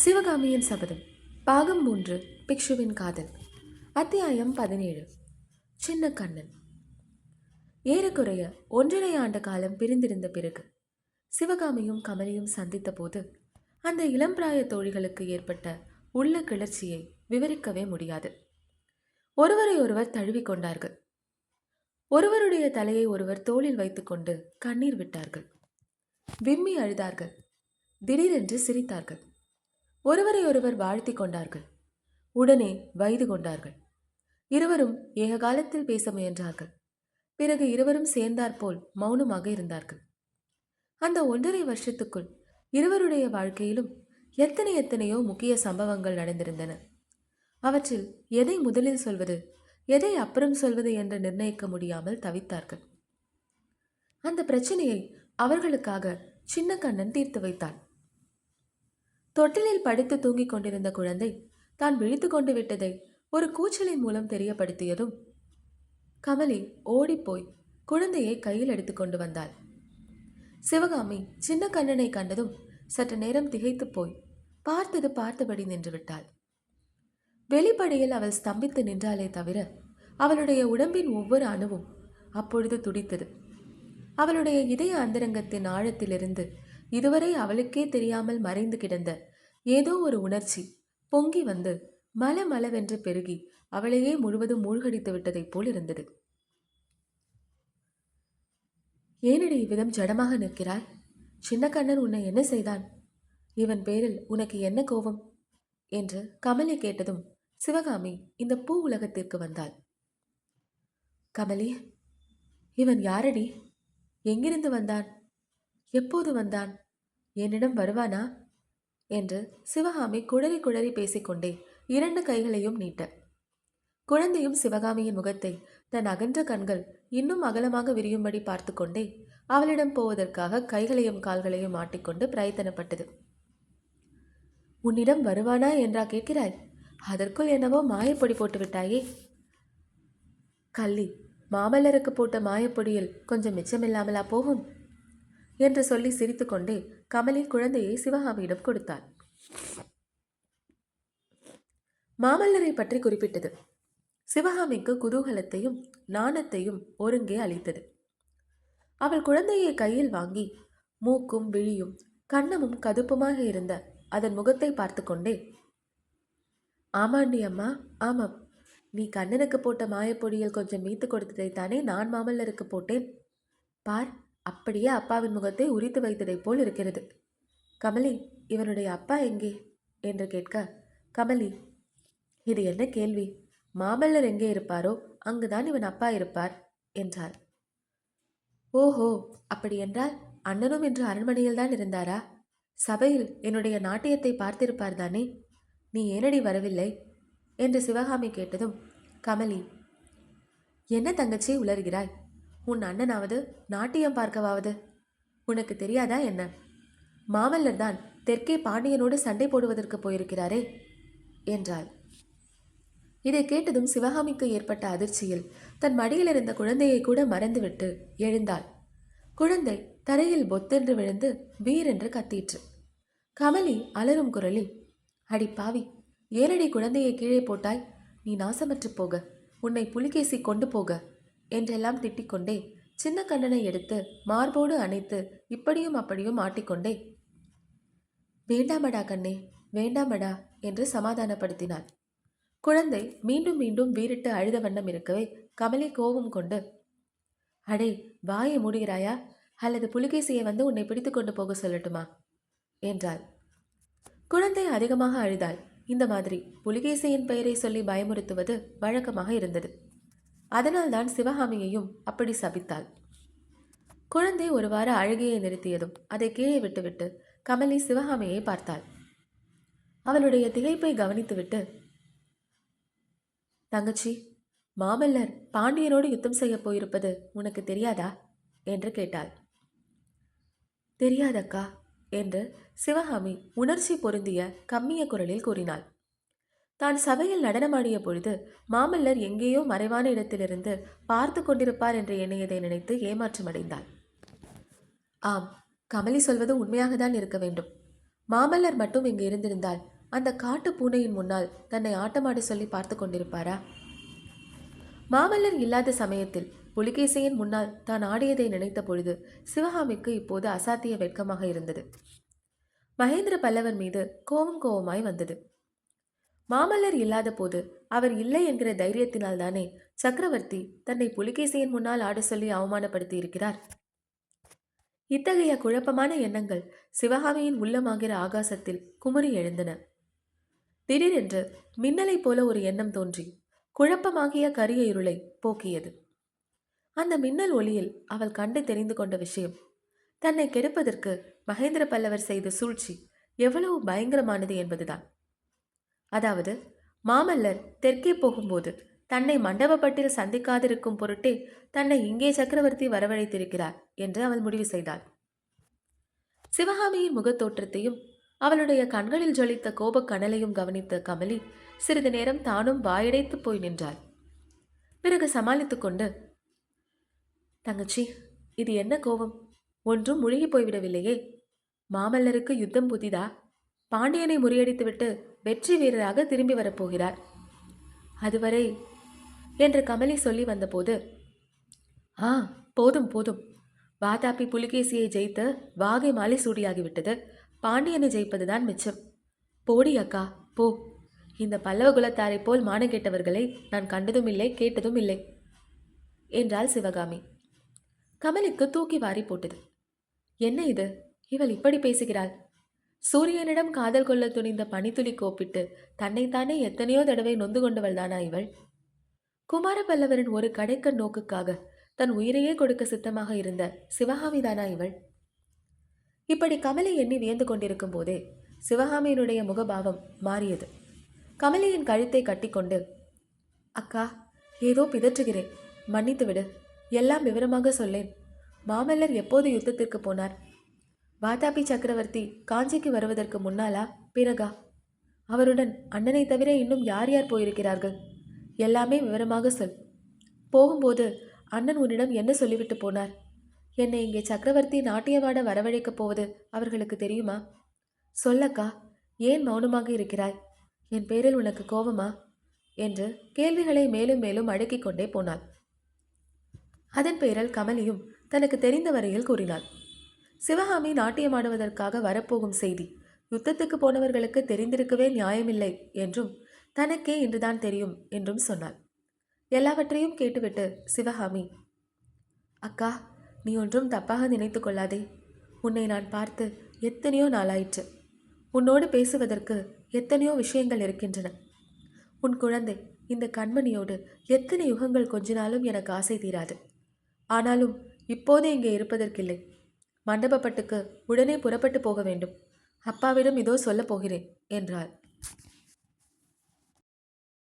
சிவகாமியின் சபதம். பாகம் மூன்று பிக்ஷுவின் காதல். அத்தியாயம் பதினேழு. சின்ன கண்ணன். ஏறக்குறைய ஒன்றரை ஆண்டு காலம் பிரிந்திருந்த பிறகு சிவகாமியும் கமலியும் சந்தித்த போது அந்த இளம்பிராய தோழிகளுக்கு ஏற்பட்ட உள்ள கிளர்ச்சியை விவரிக்கவே முடியாது. ஒருவரை ஒருவர் தழுவிக் கொண்டார்கள். ஒருவருடைய தலையை ஒருவர் தோளில் வைத்துக்கொண்டு கண்ணீர் விட்டார்கள். விம்மி அழுதார்கள். திடீரென்று சிரித்தார்கள். ஒருவரை ஒருவர் வாழ்த்தி கொண்டார்கள். உடனே வயது கொண்டார்கள். இருவரும் ஏக காலத்தில் பேச முயன்றார்கள். பிறகு இருவரும் சேர்ந்தாற்போல் மௌனமாக இருந்தார்கள். அந்த ஒன்றரை வருஷத்துக்குள் இருவருடைய வாழ்க்கையிலும் எத்தனை எத்தனையோ முக்கிய சம்பவங்கள் நடந்திருந்தன. அவற்றில் எதை முதலில் சொல்வது எதை அப்புறம் சொல்வது என்று நிர்ணயிக்க முடியாமல் தவித்தார்கள். அந்த பிரச்சனையை அவர்களுக்காக சின்ன கண்ணன் தீர்த்து வைத்தான். தொட்டிலில் படுத்து தூங்கிக் கொண்டிருந்த குழந்தை தான் விழித்து கொண்டு விட்டதை ஒரு கூச்சலின் மூலம் தெரியப்படுத்தியதும் கமலி ஓடிப்போய் குழந்தையை கையில் எடுத்துக்கொண்டு வந்தாள். சிவகாமி சின்ன கண்ணனை கண்டதும் சற்று நேரம் திகைத்துப் போய் பார்த்தது பார்த்தபடி நின்றுவிட்டாள் வெளிப்படையில் அவள் ஸ்தம்பித்து நின்றாலே தவிர அவளுடைய உடம்பின் ஒவ்வொரு அணுவும் அப்பொழுது துடித்தது. அவளுடைய இதய அந்தரங்கத்தின் ஆழத்திலிருந்து இதுவரை அவளுக்கே தெரியாமல் மறைந்து கிடந்த ஏதோ ஒரு உணர்ச்சி பொங்கி வந்து மல மலவென்று பெருகி அவளையே முழுவதும் மூழ்கடித்து விட்டதைப் போல் இருந்தது. ஏனடி இவ்விதம் ஜடமாக நிற்கிறாய்? சின்ன கண்ணன் உன்னை என்ன செய்தான்? இவன் பேரில் உனக்கு என்ன கோபம் என்று கமலி கேட்டதும் சிவகாமி இந்த பூ உலகத்திற்கு வந்தாள். கமலி இவன் யாரடி? எங்கிருந்து வந்தான்? எப்போது வந்தான்? என்னிடம் வருவானா என்று சிவகாமி குழறி குழறி பேசிக்கொண்டே இரண்டு கைகளையும் நீட்ட. குழந்தையும் சிவகாமியின் முகத்தை தன் அகன்ற கண்கள் இன்னும் அகலமாக விரியும்படி பார்த்து கொண்டே அவளிடம் போவதற்காக கைகளையும் கால்களையும் மாட்டிக்கொண்டு பிரயத்தனப்பட்டது. உன்னிடம் வருவானா என்றா கேட்கிறாய்? அதற்குள் என்னவோ மாயப்பொடி போட்டு விட்டாயே. கள்ளி மாமல்லருக்கு போட்ட மாயப்பொடியில் கொஞ்சம் மிச்சமில்லாமலா போகும்? என்று சொல்லி சிரித்துக்கொண்டே கமலி குழந்தையை சிவகாமியிடம் கொடுத்தாள். மாமல்லரை பற்றி குறிப்பிட்டது. சிவகாமிக்கு குதூகலத்தையும் நாணத்தையும் ஒருங்கே அளித்தது. அவள் குழந்தையை கையில் வாங்கி மூக்கும் விழியும் கண்ணமும் கதுப்புமாக இருந்த அதன் முகத்தை பார்த்து கொண்டே ஆமாண்டி அம்மா ஆமாம். நீ கண்ணனுக்கு போட்ட மாயப்பொடியில் கொஞ்சம் மீத்து கொடுத்ததை தானே நான் மாமல்லருக்கு போட்டேன். பார் அப்படியே அப்பாவின் முகத்தை உரித்து வைத்ததைப் போல் இருக்கிறது. கமலி இவனுடைய அப்பா எங்கே? என்று கேட்க கமலி இது என்ன கேள்வி? மாமல்லர் எங்கே இருப்பாரோ அங்குதான் இவன் அப்பா இருப்பார் என்றார் ஓஹோ அப்படி என்றால் அண்ணனும் இன்று அரண்மனையில் தான் இருந்தாரா? சபையில் என்னுடைய நாட்டியத்தை பார்த்திருப்பார் தானே? நீ ஏனடி வரவில்லை? என்று சிவகாமி கேட்டதும் கமலி என்ன தங்கச்சி உளர்கிறாய் உன் அண்ணனாவது நாட்டியம் பார்க்கவாவது? உனக்கு தெரியாதா என்ன? மாமல்லர் தான் தெற்கே பாண்டியனோடு சண்டை போடுவதற்கு போயிருக்கிறாரே என்றாள். இதை கேட்டதும் சிவகாமிக்கு ஏற்பட்ட அதிர்ச்சியில் தன் மடியில் இருந்த குழந்தையை கூட மறந்துவிட்டு எழுந்தாள். குழந்தை தரையில் பொத்தென்று விழுந்து வீரென்று கத்திற்று. கமலி அலறும் குரலில் அடி பாவி ஏனடி குழந்தையை கீழே போட்டாய் நீ நாசமற்று போக உன்னை புலிகேசி கொண்டு போக. என்றெல்லாம் திட்டிக்கொண்டே சின்ன கண்ணனை எடுத்து மார்போடு அணைத்து இப்படியும் அப்படியும் ஆட்டிக்கொண்டே வேண்டாமடா கண்ணே வேண்டாமடா என்று சமாதானப்படுத்தினாள். குழந்தை மீண்டும் மீண்டும் வீறிட்டு அழுத வண்ணம் இருக்கவே கமலி கோபம் கொண்டு அடே வாயை மூடுகிறாயா? அல்லது புலிகேசியை வந்து உன்னை பிடித்து கொண்டு போக சொல்லட்டுமா? என்றாள். குழந்தை அதிகமாக அழுதாள். இந்த மாதிரி புலிகேசியின் பெயரை சொல்லி பயமுறுத்துவது வழக்கமாக இருந்தது. அதனால்தான் சிவகாமியையும் அப்படி சபித்தாள். குழந்தை ஒருவாறு அழுகையை நிறுத்தியதும் அதை கீழே விட்டுவிட்டு கமலி சிவகாமியை பார்த்தாள். அவளுடைய திகைப்பை கவனித்துவிட்டு தங்கச்சி மாமல்லர் பாண்டியனோடு யுத்தம் செய்யப் போயிருப்பது உனக்கு தெரியாதா? என்று கேட்டாள். தெரியாதக்கா என்று சிவகாமி உணர்ச்சி பொருந்திய கம்மிய குரலில் கூறினாள். தான் சபையில் நடனமாடிய பொழுது மாமல்லர் எங்கேயோ மறைவான இடத்திலிருந்து பார்த்து கொண்டிருப்பார் என்று எண்ணியதை நினைத்து ஏமாற்றமடைந்தாள். ஆம் கமலி சொல்வது உண்மையாக தான் இருக்க வேண்டும். மாமல்லர் மட்டும் இங்கு இருந்திருந்தால் அந்த காட்டு பூனையின் முன்னால் தன்னை ஆட்டமாட சொல்லி பார்த்து கொண்டிருப்பாரா? மாமல்லர் இல்லாத சமயத்தில் புலிகேசியின் முன்னால் தான் ஆடியதை நினைத்த பொழுது சிவகாமிக்கு இப்போது அசாத்திய வெட்கமாக இருந்தது. மகேந்திர பல்லவன் மீது கோபம் கோபமாய் வந்தது. மாமல்லர் இல்லாத போது அவர் இல்லை என்கிற தைரியத்தினால் தானே சக்கரவர்த்தி தன்னை புலிகேசியின் முன்னால் ஆட சொல்லி அவமானப்படுத்தி இருக்கிறார் இத்தகைய குழப்பமான எண்ணங்கள் சிவகாமியின் உள்ளமாகிற ஆகாசத்தில் குமுறி எழுந்தன. திடீரென்று மின்னலைப் போல ஒரு எண்ணம் தோன்றி குழப்பமாகிய கரிய இருளை போக்கியது. அந்த மின்னல் ஒளியில் அவள் கண்டு தெரிந்து கொண்ட விஷயம் தன்னை கெடுப்பதற்கு மகேந்திர பல்லவர் செய்த சூழ்ச்சி எவ்வளவு பயங்கரமானது என்பதுதான். அதாவது மாமல்லர் தெற்கே போகும்போது தன்னை மண்டபப்பட்டில் சந்திக்காதிருக்கும் பொருட்டே தன்னை இங்கே சக்கரவர்த்தி வரவழைத்திருக்கிறார் என்று அவள் முடிவு செய்தாள். சிவகாமியின் முகத்தோற்றத்தையும் அவளுடைய கண்களில் ஜொலித்த கோபக் கனலையும் கவனித்த கமலி சிறிது நேரம் தானும் வாயடைத்து போய் நின்றாள். பிறகு சமாளித்துக் கொண்டு தங்கச்சி இது என்ன கோபம்? ஒன்றும் முழுகி போய்விடவில்லையே. மாமல்லருக்கு யுத்தம் புதிதா? பாண்டியனை முறியடித்துவிட்டு வெற்றி வீரராக திரும்பி வரப்போகிறார். அதுவரை என்று கமலி சொல்லி வந்தபோது ஆ போதும் போதும். வாதாபி புலிகேசியை ஜெயித்து வாகை மாலை சூடியாகிவிட்டது. பாண்டியனை ஜெயிப்பதுதான் மிச்சம். போடி அக்கா போ. இந்த பல்லவ குலத்தாரைப் போல் மானம் கேட்டவர்களை நான் கண்டதும் இல்லை கேட்டதும் இல்லை என்றாள் சிவகாமி. கமலுக்கு தூக்கி வாரி போட்டது. என்ன இது? இவள் இப்படி பேசுகிறாள். சூரியனிடம் காதல் கொள்ள துணிந்த பனித்துளி கோப்பிட்டு தன்னைத்தானே எத்தனையோ தடவை நொந்து கொண்டவள் தானா இவள்? குமார பல்லவரின் ஒரு கடைக்க நோக்குக்காக தன் உயிரையே கொடுக்க சித்தமாக இருந்த சிவகாமிதானா இவள்? இப்படி கமலை எண்ணி வியந்து கொண்டிருக்கும் போதே சிவகாமியினுடைய முகபாவம் மாறியது. கமலியின் கழுத்தை கட்டிக்கொண்டு அக்கா ஏதோ பிதற்றுகிறேன். மன்னித்து விடு எல்லாம் விவரமாக சொல்லேன். மாமல்லர் எப்போது யுத்தத்திற்கு போனார்? வாதாபி சக்கரவர்த்தி காஞ்சிக்கு வருவதற்கு முன்னாலா? பிறகா? அவருடன் அண்ணனை தவிர இன்னும் யார் யார் போயிருக்கிறார்கள்? எல்லாமே விவரமாக சொல். போகும்போது அண்ணன் உன்னிடம் என்ன சொல்லிவிட்டு போனார்? என்னை இங்கே சக்கரவர்த்தி நாட்டியவாட வரவழைக்கப் போவது அவர்களுக்கு தெரியுமா? சொல்லக்கா ஏன் மௌனமாக இருக்கிறாய்? என் பேரில் உனக்கு கோபமா? என்று கேள்விகளை மேலும் மேலும் அடுக்கிக் கொண்டே போனாள். அதன் பேரில் கமலியும் தனக்கு தெரிந்த வரையில் கூறினாள். சிவகாமி நாட்டியமாடுவதற்காக வரப்போகும் செய்தி. யுத்தத்துக்கு போனவர்களுக்கு தெரிந்திருக்கவே நியாயமில்லை என்றும் தனக்கே இன்றுதான் தெரியும் என்றும் சொன்னாள். எல்லாவற்றையும் கேட்டுவிட்டு சிவகாமி அக்கா நீ ஒன்றும் தப்பாக நினைத்து கொள்ளாதே. உன்னை நான் பார்த்து எத்தனையோ நாளாயிற்று. உன்னோடு பேசுவதற்கு எத்தனையோ விஷயங்கள் இருக்கின்றன. உன் குழந்தை இந்த கண்மணியோடு எத்தனை யுகங்கள் கொஞ்சினாலும் எனக்கு ஆசை தீராது. ஆனாலும் இப்போது இங்கே இருப்பதற்கில்லை. மண்டபப்பட்டுக்கு உடனே புறப்பட்டு போக வேண்டும். அப்பாவிடம் இதோ சொல்லப் போகிறேன் என்றாள்.